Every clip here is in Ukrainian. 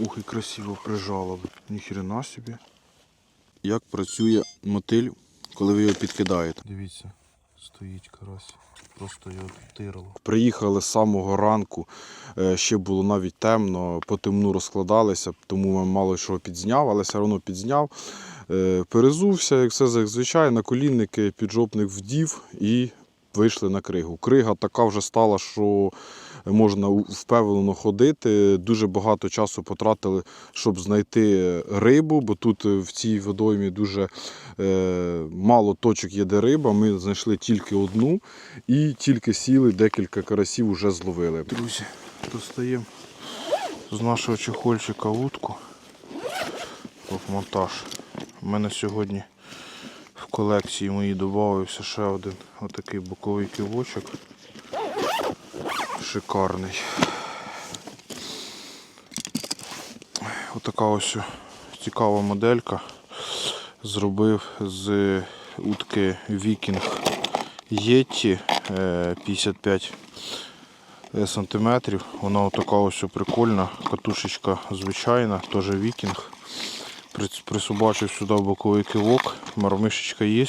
Ух, і красиво прижало. Ніхрена собі. Як працює мотиль, коли ви його підкидаєте? Дивіться, стоїть карась. Просто його тирило. Приїхали з самого ранку, е, ще було навіть темно, по темну розкладалися, тому мало що підзняв, але все одно підзняв. Е, Перезувся, як все зазвичай, на колінники піджопник вдів і вийшли на кригу. Крига така вже стала, що можна впевнено ходити. Дуже багато часу потратили, щоб знайти рибу, бо тут е, в цій водоймі дуже е, мало точок є, де риба. Ми знайшли тільки одну і тільки сіли, декілька карасів вже зловили. Друзі, достаємо з нашого чехольчика. От монтаж. У мене сьогодні колекції моїй додався ще один отакий боковий кивочок. Шикарний. Отака ось цікава моделька. Зробив з утки Yeti е, 55 сантиметрів. Вона отака ось прикольна, катушечка звичайна, теж Viking. При- Присобачив сюди боковий кивок, мармишечка є.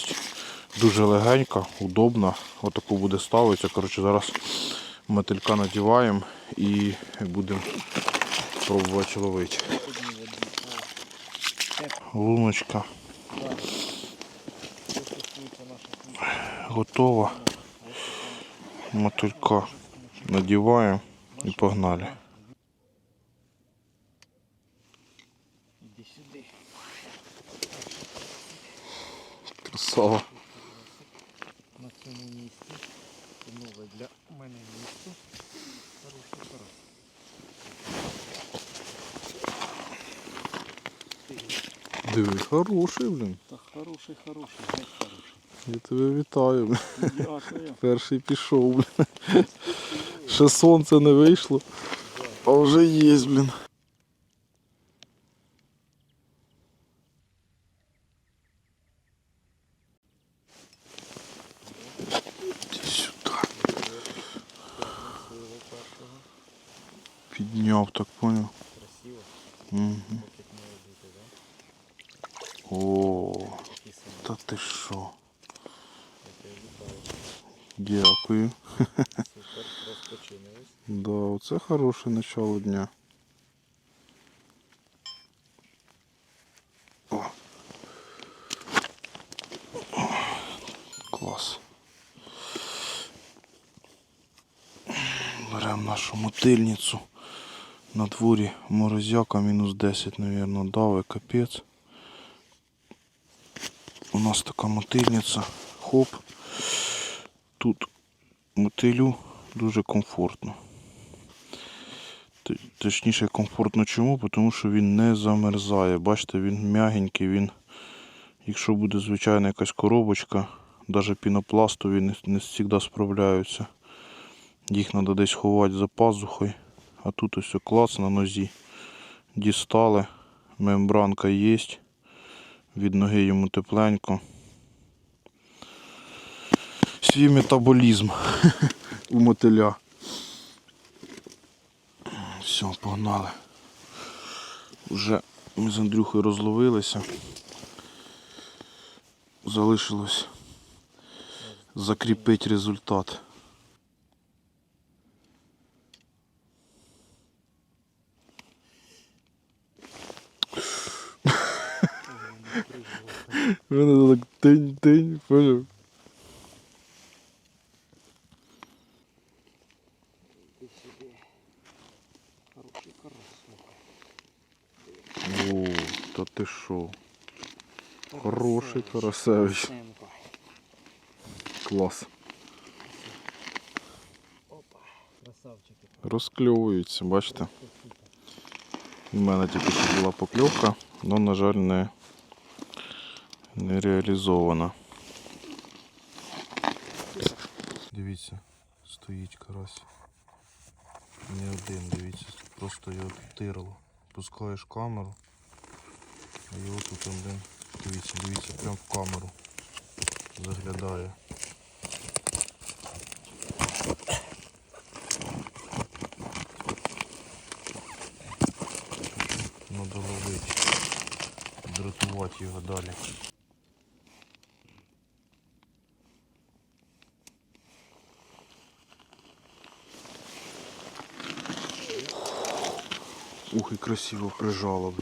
Дуже легенька, удобна. Отаку буде ставитися. Коротше, зараз мотилька надіваємо і будемо пробувати ловити. Луночка готова. Мотилька надіваємо і погнали. Іди сюди. Красава. На цьому місці. Це нове для мене місце. Хороший карась. Диви, хороший, блін. Та хороший, хороший, геть хороший. Я тебе вітаю. блін. Дякую. Перший пішов, блін. Ще сонце не вийшло. А вже є, блін. Іди сюди. Підняв, так поняв. Красиво. Угу. Так як має бути, да? О, Такий самий. та ти що? Я тебе вітаю. Дякую. Супер, розпочинились. Да, оце начало дня. О, Клас. Беремо нашу мотильницю. На дворі морозяка мінус 10, мабуть, дави, капець. У нас така мотильниця. Хоп. Тут мотилю дуже комфортно. Точніше, комфортно чому? Тому що він не замерзає. Бачите, він м'ягенький, він, якщо буде звичайна якась коробочка, навіть пінопластові не, не завжди справляються. Їх треба десь ховати за пазухою. А тут ось клац на нозі. Дістали, мембранка є. Від ноги йому тепленько. Свій метаболізм у мотиля. Все, погнали. Уже ми з Андрюхою розловилися. Залишилось закріпити результат. Мене так тинь-тинь, поняв? Іди сюди. Хороший карась. О, та ти що? Хороший Карасевич. Клас. Розкльовуються, бачите? У мене тільки була покльовка, але, на жаль, не, не реалізована. Дивіться, стоїть карась. Не один, дивіться, просто його тирло. Пускаєш камеру, а його тут один. Дивіться, дивіться, прям в камеру заглядає. дратувати його далі. Ух, і красиво прижало,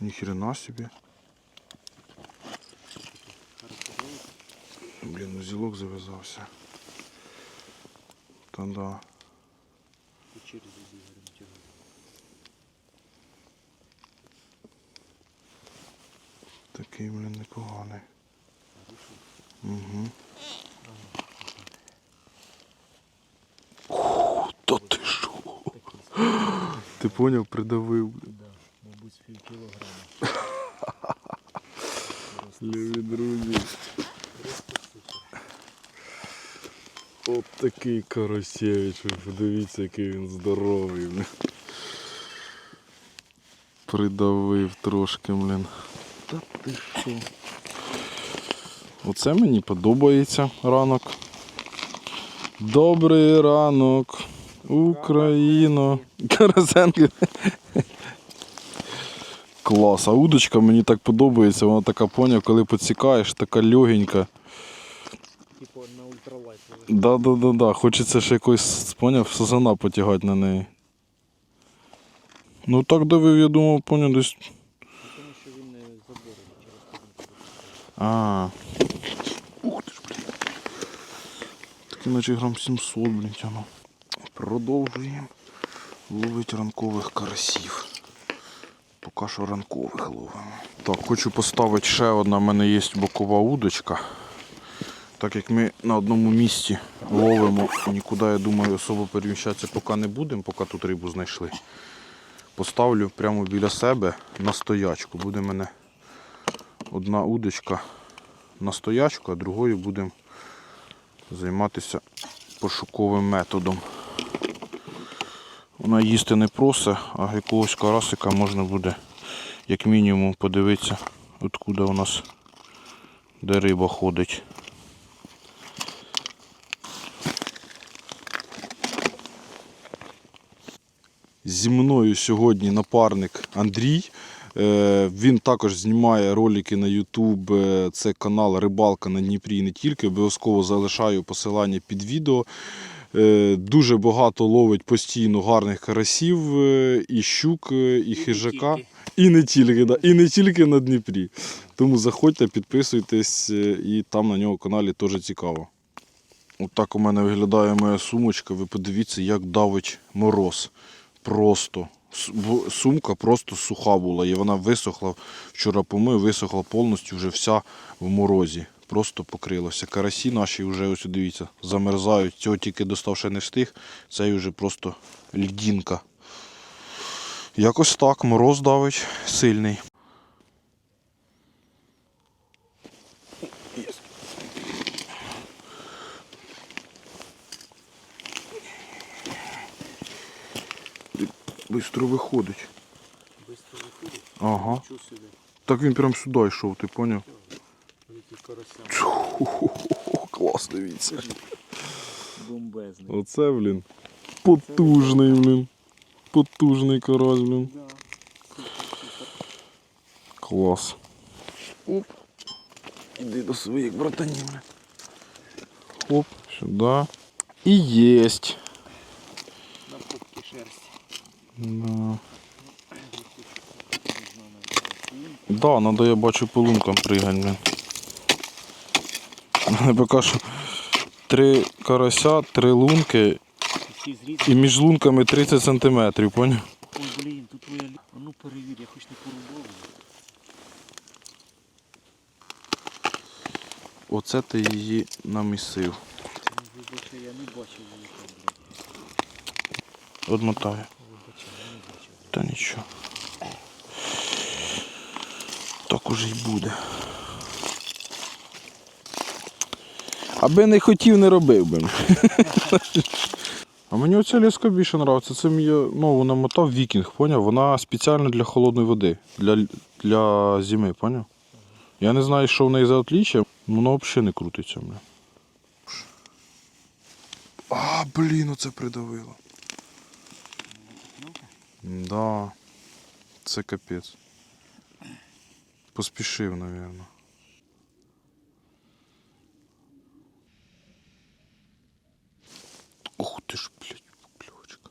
блін. Ніхрена собі. Блін, узілок зав'язався. Та да. І через Ігорем тягнути. Такий, блін, непоганий. Угу. Та ти що? Ти поняв, придавив, блін. Да, мабуть, з пів кілограма. Любі друзі. От такий Карасєвич, ви подивіться, який він здоровий, блін. Придавив трошки, блін. Та ти що? Оце мені подобається ранок. Добрий ранок, Україно. Карасенки. Клас, а удочка мені так подобається, вона така поняв, коли поцікаєш, така легенька. Типу на ультралайт. Да-да-да-да. Хочеться ще якось, поняв, сазана потягати на неї. Ну так давив, я думав, поняв, десь. Тому що він не заборений через А. Ух ти ж, блін. Такий наче грам 700, блін, тягнув. Продовжуємо ловити ранкових карасів. Поки що ранкових ловимо. Так, хочу поставити ще одна, в мене є бокова удочка. Так як ми на одному місці ловимо, нікуди, я думаю, особо переміщатися поки не будемо, поки тут рибу знайшли. Поставлю прямо біля себе на стоячку. Буде в мене одна удочка на стоячку, а другою будемо займатися пошуковим методом. Вона їсти не просить, а якогось карасика можна буде як мінімум подивитися, откуда у нас де риба ходить. Зі мною сьогодні напарник Андрій. Е, Він також знімає ролики на YouTube. Е, Це канал Рибалка на Дніпрі і не тільки. Обов'язково залишаю посилання під відео. Е, Дуже багато ловить постійно гарних карасів, е, і щук, е, і хижака. І не тільки, да, і не тільки на Дніпрі. Тому заходьте, підписуйтесь, і там на нього каналі теж цікаво. От так у мене виглядає моя сумочка. Ви подивіться, як давить мороз. Просто. Сумка просто суха була. І вона висохла. Вчора помив, висохла повністю вже вся в морозі. Просто покрилася. Карасі наші вже ось дивіться, замерзають. Цього тільки достав ще не встиг. Цей вже просто льдінка. Якось так, мороз давить сильний. Бистро виходить. Бистро виходить. Ага. Так він прям сюди йшов, ти поняв? Який карася. О, клас, дивіться. Бомбезний. Оце, блін. Потужний, блін. Потужний карась, блін. Да. Клас. Оп. Іди до своїх братанів. блін. Оп, сюди. І єсть. На попки шерсті. Да. Да, надо, я бачу по лункам пригать, блін. Я поки що три карася, три лунки і між лунками 30 сантиметрів, поняв? Ой, блін, тут твоя ну перевір, я хоч не порубав. Оце ти її намісив. Вибачте, я не бачив її там, блядь. Одмотаю. Вибачте, я не бачив. Та нічого. Так уже й буде. Аби не хотів, не робив би. А мені оця ліска більше подобається. Це мені нову намотав вікінг, поняв? Вона спеціально для холодної води, для, для зими, поняв? Я не знаю, що в неї за отліччя, воно взагалі не крутиться. Бля. А, блін, оце придавило. Да, це капець. Поспішив, напевно. Ух ти ж, блядь, покльовочка.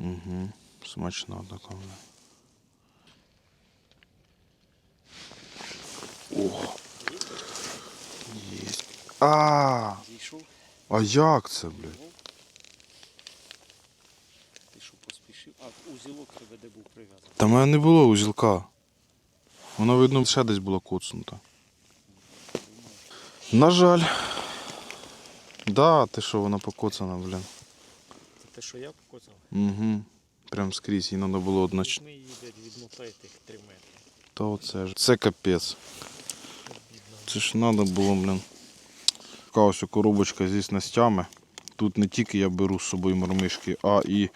Угу. Смачна така. бля. О! Єсть. А, Зійшов. а як це, блядь? Ти що поспішив? А узілок тебе де був прив'язаний. Та в мене не було узілка. Вона, видно, ще десь була коцнута. На жаль. Да, ти що, вона покоцана, блін. Це те, що я покоцав? Угу. Прям скрізь, їй треба було одноч... Ми її десь відмотає тих 3 метри. Та оце ж. Це капець. Це ж треба було, блін. Така ось коробочка зі снастями. Тут не тільки я беру з собою мормишки, а і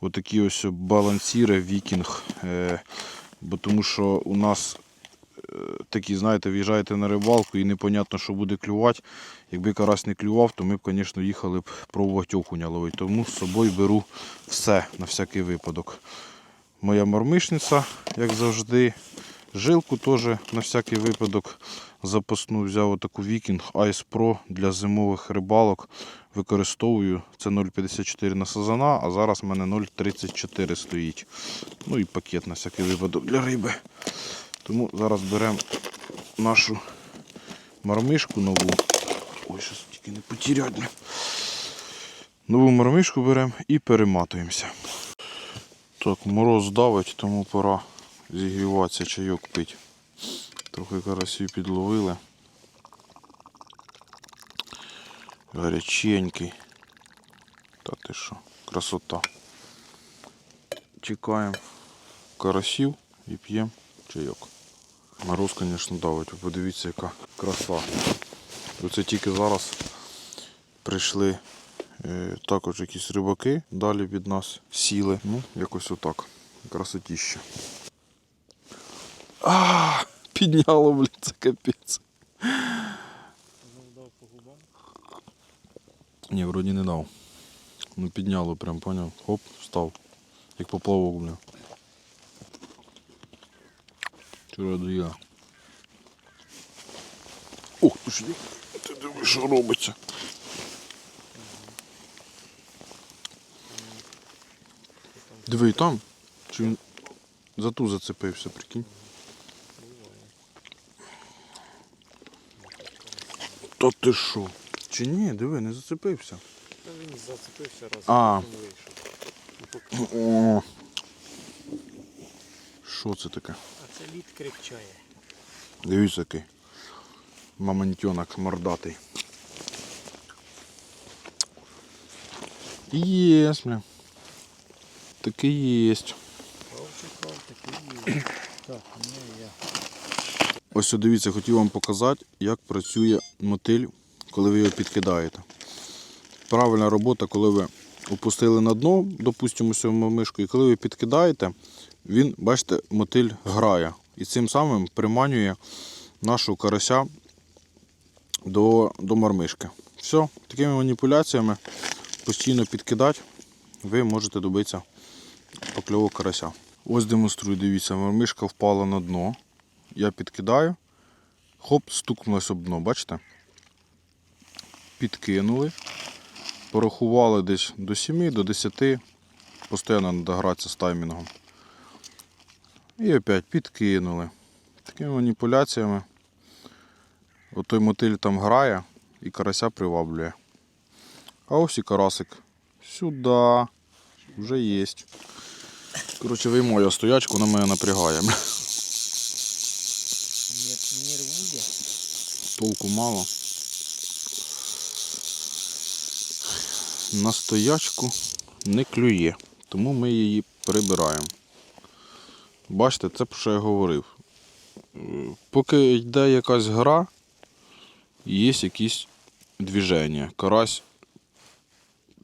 отакі ось балансіри вікінг. Е, бо тому що у нас такі, знаєте, в'їжджаєте на рибалку і непонятно, що буде клювати. Якби карась не клював, то ми б, звісно, їхали б пробувати окуня ловити. Тому з собою беру все на всякий випадок. Моя мормишниця, як завжди. Жилку теж на всякий випадок запасну взяв отаку Viking Ice Pro для зимових рибалок. Використовую це 0,54 на сазана, а зараз в мене 0,34 стоїть. Ну і пакет на всякий випадок для риби. Тому зараз беремо нашу мармишку нову. Ой, щось тільки не потерять. Нову мармишку беремо і перематуємося. Так, мороз давить, тому пора зігріватися, чайок пить. Трохи карасів підловили. Гаряченький. Та ти що, красота. Чекаємо карасів і п'ємо чайок. Мороз, звісно, давить. Ви подивіться, яка краса. Оце тільки зараз прийшли е, також якісь рибаки далі від нас сіли. Ну, якось отак. Красотіще. А, підняло, блін, це капець. Ні, вроді не дав. Ну підняло прям, поняв. Хоп, встав. Як поплавок, бля. Вчора доїла. Ух, ти ж, ти дивись, що робиться. Диви, там. Чи він за ту зацепився, прикинь. Та ти що? Чи ні, диви, не зацепився. Та він зацепився раз, А. потім вийшов. О. Що це таке? Це лід крепчає. Дивіться який. Мамонтенок мордатий. Єсть, бля. Такий єсть. Так, не я. Ось дивіться, хотів вам показати, як працює мотиль, коли ви його підкидаєте. Правильна робота, коли ви опустили на дно, допустимо, сьому мишку, і коли ви підкидаєте, він, бачите, мотиль грає. І цим самим приманює нашого карася до, до мармишки. Все, такими маніпуляціями постійно підкидати, ви можете добитися покльовок карася. Ось демонструю, дивіться, мармишка впала на дно. Я підкидаю. Хоп, стукнулось об дно, бачите? Підкинули. Порахували десь до 7, до 10. Постійно треба гратися з таймінгом. І опять підкинули. Такими маніпуляціями. Отой мотиль там грає і карася приваблює. А ось і карасик. Сюди. Вже є. Коротше, виймаю стоячку, вона мене напрягає. Толку мало. На стоячку не клює, тому ми її прибираємо. Бачите, це про що я говорив. Поки йде якась гра, є якісь движення. Карась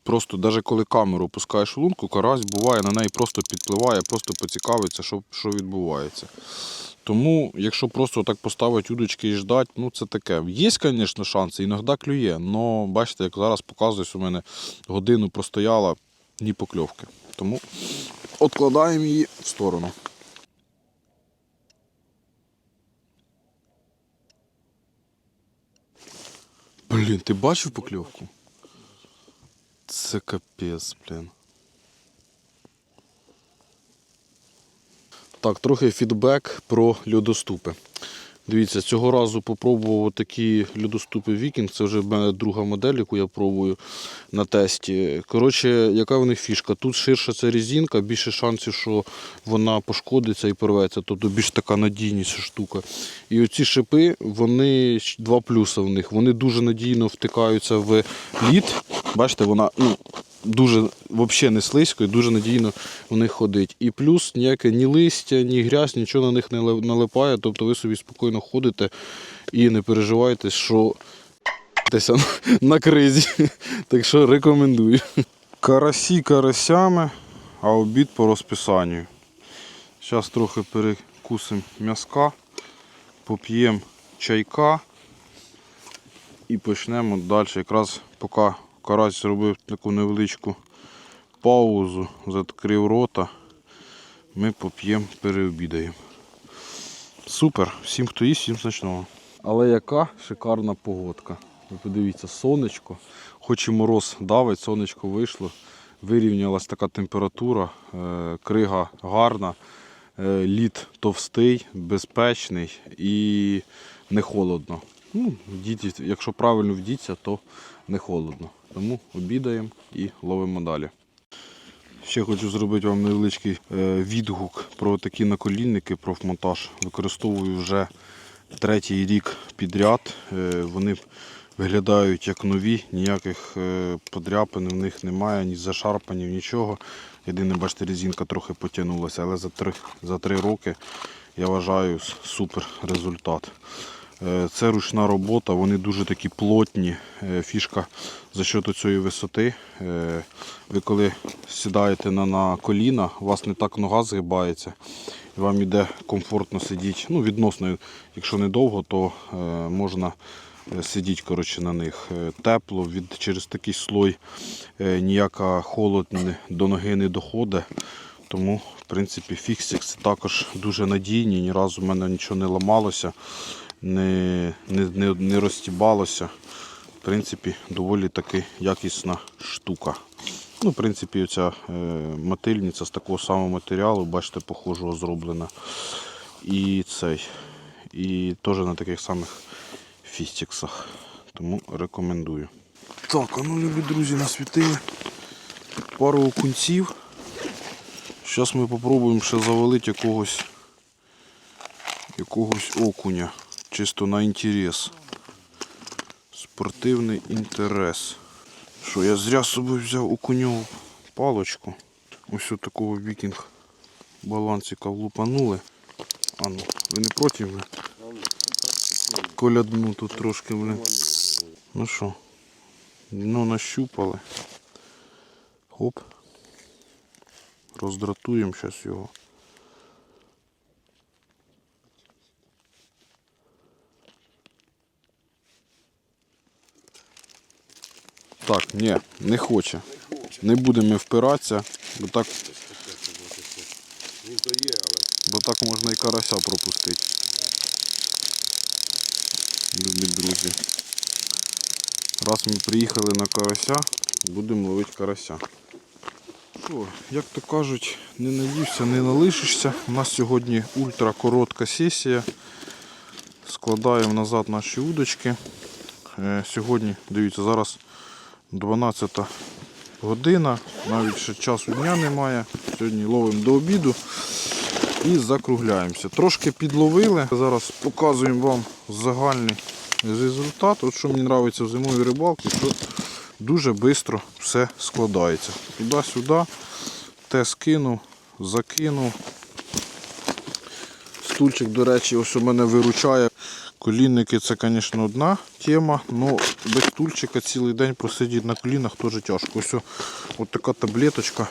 просто, навіть коли камеру опускаєш в лунку, карась буває, на неї просто підпливає, просто поцікавиться, що, що відбувається. Тому, якщо просто так поставити удочки і ждати, ну це таке. Є, звісно, шанси, іноді клює, але бачите, як зараз показуєш, у мене годину простояла ні покльовки. Тому відкладаємо її в сторону. Блін, ти бачив покльовку? Це капець, блін. Так, трохи фідбек про льодоступи. Дивіться, цього разу попробував такі льодоступи Вікінг. Це вже в мене друга модель, яку я пробую на тесті. Коротше, яка в них фішка? Тут ширша ця резинка, більше шансів, що вона пошкодиться і порветься. Тобто більш така надійніша штука. І оці шипи, вони два плюси в них. Вони дуже надійно втикаються в лід. Бачите, вона ну, дуже взагалі не слизько і дуже надійно в них ходить. І плюс ніяке ні листя, ні грязь, нічого на них не налипає. Тобто ви собі спокійно ходите і не переживаєте, що на кризі. Так що рекомендую. Карасі карасями, а обід по розписанню. Зараз трохи перекусимо м'яска, поп'ємо чайка і почнемо далі. Якраз поки карась зробив таку невеличку паузу, закрив рота, ми поп'ємо, переобідаємо. Супер, всім хто їсть, всім смачного. Але яка шикарна погодка. Ви подивіться, сонечко, хоч і мороз давить, сонечко вийшло, вирівнялась така температура, е, крига гарна, е, лід товстий, безпечний і не холодно. Ну, якщо правильно вдіться, то не холодно. Тому обідаємо і ловимо далі. Ще хочу зробити вам невеличкий е, відгук про такі наколінники, профмонтаж. Використовую вже третій рік підряд. Е, Вони виглядають як нові, ніяких е, подряпин в них немає, ні зашарпанів, нічого. Єдине, бачите, резинка трохи потягнулася, але за три, за три роки я вважаю супер результат. Е, Це ручна робота, вони дуже такі плотні. Е, Фішка за счет цієї висоти. Е, Ви коли сідаєте на, на коліна, у вас не так нога згибається, і вам іде комфортно сидіти. Ну, відносно, якщо не довго, то можна сидіти коротше, на них. Тепло, від, через такий слой ніяка холод до ноги не доходить. Тому, в принципі, фіксікс також дуже надійні, ні разу в мене нічого не ламалося, не, не, не, не розтібалося. В принципі, доволі таки якісна штука. Ну, в принципі, оця е, мотильниця з такого самого матеріалу, бачите, похожого зроблена. І цей. І теж на таких самих фістіксах. Тому рекомендую. Так, а ну, любі друзі, насвітили пару окунців. Зараз ми спробуємо ще завалити якогось якогось окуня. Чисто на інтерес. Спортивний інтерес. Що, я зря з собою взяв окуньову палочку. Ось от такого вікінг балансика влупанули. А ну, ви не проти? Ви? Колядну тут трошки, блин. Ну що, ну нащупали. Хоп. Роздратуємо зараз його. Так, ні, не хоче. Не будемо впиратися, бо так, бо так можна і карася пропустити. Любі друзі. Раз ми приїхали на карася, будемо ловити карася. Що, як то кажуть, не наївся, не налишишся. У нас сьогодні ультра коротка сесія. Складаємо назад наші удочки. Е, Сьогодні, дивіться, зараз 12 година, навіть ще часу дня немає. Сьогодні ловимо до обіду і закругляємося. Трошки підловили. Зараз показуємо вам загальний результат. От що мені подобається в зимовій рибалці, що дуже швидко все складається. Туди-сюди, те скинув, закинув. Стульчик, до речі, ось у мене виручає. Колінники це, звісно, одна тема, але без стульчика цілий день просидіти на колінах теж тяжко. Ось о- от така таблеточка.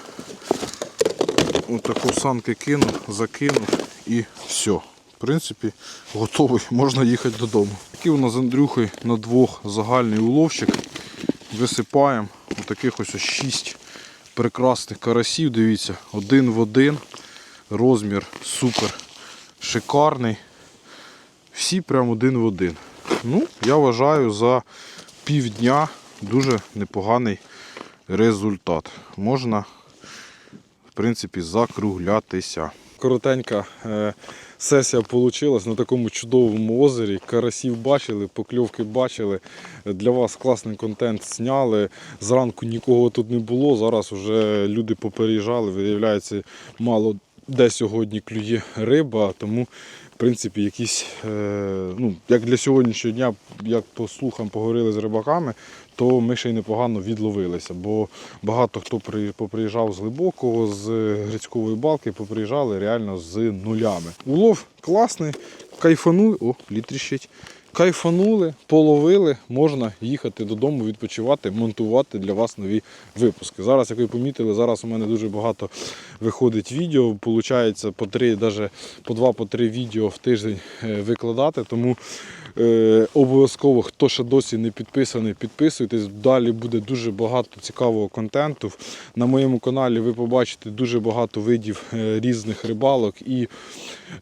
Ось таку санки кинув, закинув і все. В принципі, готовий, можна їхати додому. Такий у нас з Андрюхою на двох загальний уловчик. Висипаємо отаких ось 6 прекрасних карасів. Дивіться, один в один. Розмір супер шикарний. Всі прям один в один. Ну, я вважаю за півдня дуже непоганий результат. Можна, в принципі, закруглятися. Коротенька е, сесія вийшла на такому чудовому озері. Карасів бачили, покльовки бачили. Для вас класний контент зняли. Зранку нікого тут не було. Зараз вже люди попереїжджали. Виявляється, мало де сьогодні клює риба, тому в принципі якісь, е, ну, як для сьогоднішнього дня, як по слухам поговорили з рибаками, то ми ще й непогано відловилися, бо багато хто при- поприїжджав з глибокого, з грицькової балки, поприїжджали реально з нулями. Улов класний, кайфанули, о, плід тріщить. Кайфанули, половили, можна їхати додому, відпочивати, монтувати для вас нові випуски. Зараз, як ви помітили, зараз у мене дуже багато виходить відео. Получається по три, навіть по два, по три відео в тиждень е, викладати. Тому обов'язково, хто ще досі не підписаний, підписуйтесь. Далі буде дуже багато цікавого контенту. На моєму каналі ви побачите дуже багато видів е, різних рибалок. І,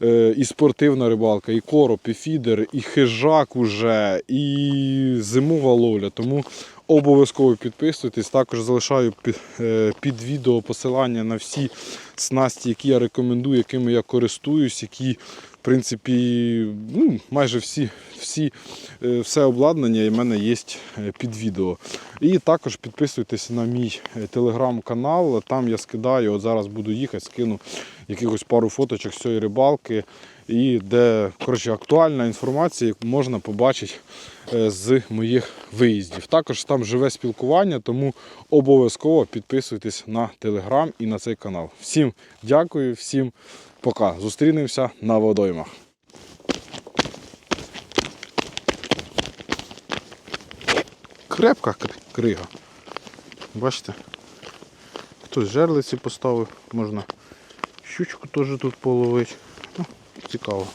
е, і спортивна рибалка, і короб, і фідер, і хижак уже, і зимова ловля. Тому обов'язково підписуйтесь. Також залишаю під, е, під відео посилання на всі снасті, які я рекомендую, якими я користуюсь, які, в принципі, ну, майже всі, всі, е, все обладнання в мене є е, під відео. І також підписуйтесь на мій е, телеграм-канал. Там я скидаю, от зараз буду їхати, скину якихось пару фоточок з цієї рибалки. І де коротше, актуальна інформація, яку можна побачити з моїх виїздів. Також там живе спілкування, тому обов'язково підписуйтесь на телеграм і на цей канал. Всім дякую, всім пока. Зустрінемося на водоймах. Крепка крига. Бачите? Хтось жерлиці поставив, можна щучку теж тут половити. Ну, цікаво.